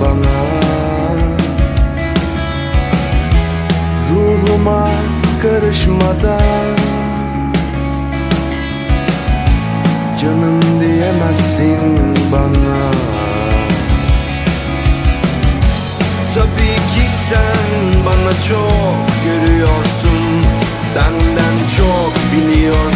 bana. Ruhuma karışmadan Canım diyemezsin bana. Tabii ki sen bana çok görüyorsun. Benden çok biliyorsun.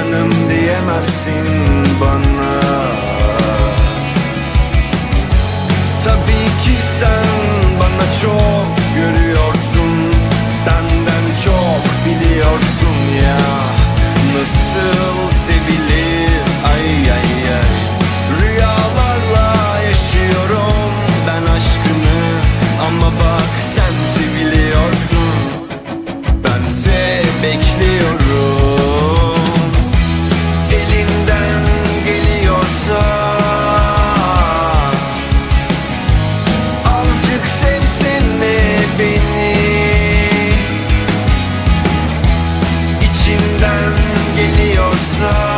canım diyemezsin bana. içimden geliyorsa.